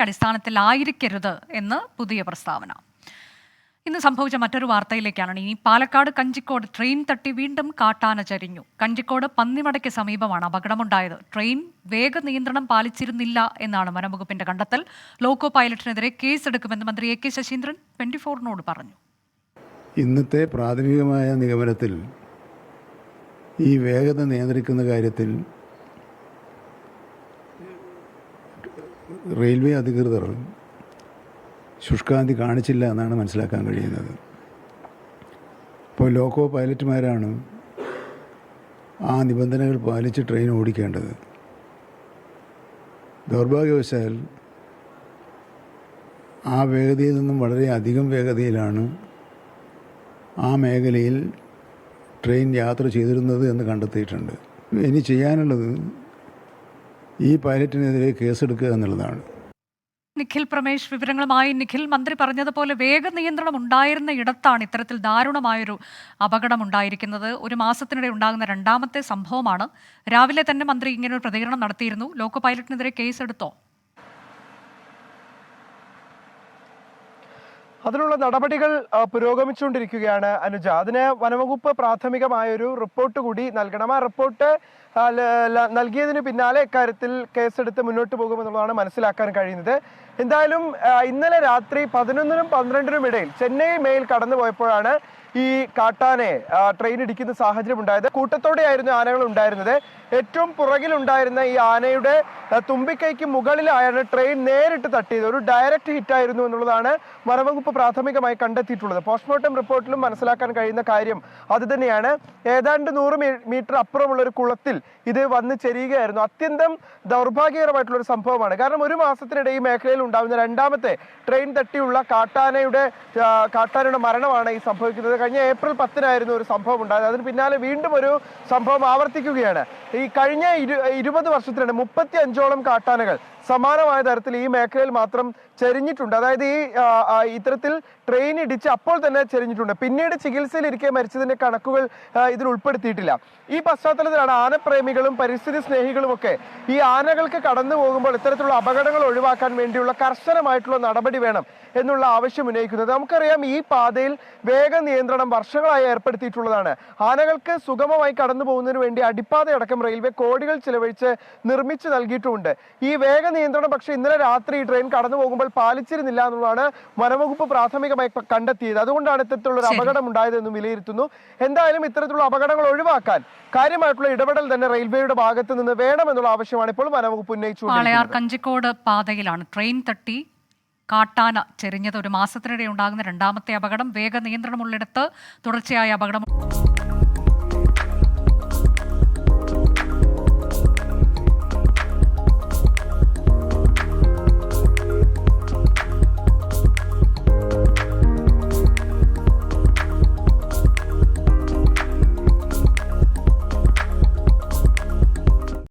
അടിസ്ഥാനത്തിലായിരിക്കരുത് എന്ന് പുതിയ പ്രസ്താവന. ഇന്ന് സംഭവിച്ച മറ്റൊരു വാർത്തയിലേക്കാണ്. ഇനി പാലക്കാട് കഞ്ചിക്കോട് ട്രെയിൻ തട്ടി വീണ്ടും കാട്ടാന ചരിഞ്ഞു കഞ്ചിക്കോട് പന്നിമടയ്ക്ക് സമീപമാണ് അപകടമുണ്ടായത്. ട്രെയിൻ വേഗ നിയന്ത്രണം പാലിച്ചിരുന്നില്ല എന്നാണ് വനംവകുപ്പിന്റെ കണ്ടെത്തൽ. ലോക്കോ പൈലറ്റിനെതിരെ കേസെടുക്കുമെന്ന് മന്ത്രി എ കെ ശശീന്ദ്രൻ ട്വന്റി ഫോറിനോട് പറഞ്ഞു. ഇന്നത്തെ പ്രാഥമികമായ നിഗമനത്തിൽ ഈ വേഗത നിയന്ത്രിക്കുന്ന കാര്യത്തിൽ റെയിൽവേ അധികൃതർ ശുഷ്കാന്തി കാണിച്ചില്ല എന്നാണ് മനസ്സിലാക്കാൻ കഴിയുന്നത്. ഇപ്പോൾ ലോക്കോ പൈലറ്റുമാരാണ് ആ നിബന്ധനകൾ പാലിച്ച് ട്രെയിൻ ഓടിക്കേണ്ടത്. ദൗർഭാഗ്യവശാൽ ആ വേഗതയിൽ നിന്നും വളരെ അധികം വേഗതയിലാണ് ആ മേഖലയിൽ ട്രെയിൻ യാത്ര ചെയ്തിരുന്നത് എന്ന് കണ്ടെത്തിയിട്ടുണ്ട്. ഇനി ചെയ്യാനുള്ളത് ഈ പൈലറ്റിനെതിരെ കേസെടുക്കുക എന്നുള്ളതാണ്. നിഖിൽ പ്രമേഷ് വിവരങ്ങളുമായി നിഖിൽ മന്ത്രി പറഞ്ഞതുപോലെ വേഗ നിയന്ത്രണം ഉണ്ടായിരുന്ന ഇടത്താണ് ഇത്തരത്തിൽ ദാരുണമായൊരു അപകടം ഉണ്ടായിരിക്കുന്നത് ഒരു മാസത്തിനിടെ ഉണ്ടാകുന്ന രണ്ടാമത്തെ സംഭവമാണ്. രാവിലെ തന്നെ മന്ത്രി ഇങ്ങനെ ഒരു പ്രതികരണം നടത്തിയിരുന്നു. ലോക്കോ പൈലറ്റിനെതിരെ കേസെടുത്തോ? അതിനുള്ള നടപടികൾ പുരോഗമിച്ചുകൊണ്ടിരിക്കുകയാണ് അനുജ. അതിന് വനവകുപ്പ് പ്രാഥമികമായ ഒരു റിപ്പോർട്ട് കൂടി നൽകണം. ആ റിപ്പോർട്ട് നൽകിയതിന് പിന്നാലെ ഇക്കാര്യത്തിൽ കേസെടുത്ത് മുന്നോട്ട് പോകുമെന്നുള്ളതാണ് മനസ്സിലാക്കാൻ കഴിയുന്നത്. എന്തായാലും ഇന്നലെ രാത്രി പതിനൊന്നിനും പന്ത്രണ്ടിനും ഇടയിൽ ചെന്നൈ മെയിൽ കടന്നു പോയപ്പോഴാണ് ഈ കാട്ടാനെ ട്രെയിൻ ഇടിക്കുന്ന സാഹചര്യം ഉണ്ടായത്. കൂട്ടത്തോടെയായിരുന്നു ആനകൾ ഉണ്ടായിരുന്നത്. ഏറ്റവും പുറകിലുണ്ടായിരുന്ന ഈ ആനയുടെ തുമ്പിക്കൈക്ക് മുകളിലായാണ് ട്രെയിൻ നേരിട്ട് തട്ടിയത്. ഒരു ഡയറക്റ്റ് ഹിറ്റ് ആയിരുന്നു എന്നുള്ളതാണ് വനവകുപ്പ് പ്രാഥമികമായി കണ്ടെത്തിയിട്ടുള്ളത്. പോസ്റ്റ്മോർട്ടം റിപ്പോർട്ടിലും മനസ്സിലാക്കാൻ കഴിയുന്ന കാര്യം അത് തന്നെയാണ്. ഏതാണ്ട് നൂറ് മീറ്റർ അപ്പുറമുള്ള ഒരു കുളത്തിൽ ഇത് വന്ന് ചെരിയുകയായിരുന്നു. അത്യന്തം ദൗർഭാഗ്യകരമായിട്ടുള്ള ഒരു സംഭവമാണ്. കാരണം ഒരു മാസത്തിനിടെ ഈ മേഖലയിൽ ഉണ്ടാകുന്ന രണ്ടാമത്തെ ട്രെയിൻ തട്ടിയുള്ള കാട്ടാനയുടെ കാട്ടാനയുടെ മരണമാണ് ഈ സംഭവിക്കുന്നത്. കഴിഞ്ഞ ഏപ്രിൽ പത്തിനായിരുന്നു ഒരു സംഭവം ഉണ്ടായത്. അതിന് പിന്നാലെ വീണ്ടും ഒരു സംഭവം ആവർത്തിക്കുകയാണ്. ഈ കഴിഞ്ഞ ഇരു ഇരുപത് വർഷത്തിനിടെ മുപ്പത്തി അഞ്ചോളം കാട്ടാനകൾ സമാനമായ തരത്തിൽ ഈ മേഖലയിൽ മാത്രം ചെരിഞ്ഞിട്ടുണ്ട്. അതായത് ഈ ഇത്തരത്തിൽ ട്രെയിൻ ഇടിച്ച് അപ്പോൾ തന്നെ ചെരിഞ്ഞിട്ടുണ്ട്. പിന്നീട് ചികിത്സയിൽ ഇരിക്കെ മരിച്ചതിന്റെ കണക്കുകൾ ഇതിൽ ഉൾപ്പെടുത്തിയിട്ടില്ല. ഈ പശ്ചാത്തലത്തിലാണ് ആനപ്രേമികളും പരിസ്ഥിതി സ്നേഹികളും ഒക്കെ ഈ ആനകൾക്ക് കടന്നു പോകുമ്പോൾ ഇത്തരത്തിലുള്ള അപകടങ്ങൾ ഒഴിവാക്കാൻ വേണ്ടിയുള്ള കർശനമായിട്ടുള്ള നടപടി വേണം എന്നുള്ള ആവശ്യം ഉന്നയിക്കുന്നത്. നമുക്കറിയാം ഈ പാതയിൽ വേഗ നിയന്ത്രണം വർഷങ്ങളായി ഏർപ്പെടുത്തിയിട്ടുള്ളതാണ്. ആനകൾക്ക് സുഗമമായി കടന്നു പോകുന്നതിന് വേണ്ടി അടിപ്പാതയടക്കം റെയിൽവേ കോടികൾ ചിലവഴിച്ച് നിർമ്മിച്ചു നൽകിയിട്ടുമുണ്ട്. ഈ വേഗ നിയന്ത്രണം. പക്ഷേ ഇന്നലെ രാത്രി ട്രെയിൻ കടന്നു പോകുമ്പോൾ പാലിച്ചിരുന്നില്ല എന്നുള്ളതാണ് വനവകുപ്പ് പ്രാഥമികമായി കണ്ടെത്തിയത്. അതുകൊണ്ടാണ് ഇത്തരത്തിലുള്ള ഒരു. അപകടം ഉണ്ടായതെന്നും വിലയിരുത്തുന്നു. എന്തായാലും ഇത്തരത്തിലുള്ള അപകടങ്ങൾ ഒഴിവാക്കാൻ കാര്യമായിട്ടുള്ള ഇടപെടൽ തന്നെ റെയിൽവേയുടെ ഭാഗത്ത് നിന്ന് വേണമെന്നുള്ള ആവശ്യമാണ് ഇപ്പോൾ വനവകുപ്പ് ഉന്നയിച്ചു കഞ്ചിക്കോട് പാതയിലാണ് ട്രെയിൻ തട്ടി കാട്ടാന ചെരിഞ്ഞത്. ഒരു മാസത്തിനിടെ ഉണ്ടാകുന്ന രണ്ടാമത്തെ അപകടം വേഗ നിയന്ത്രണമുള്ളിടത്ത് തുടർച്ചയായ അപകടം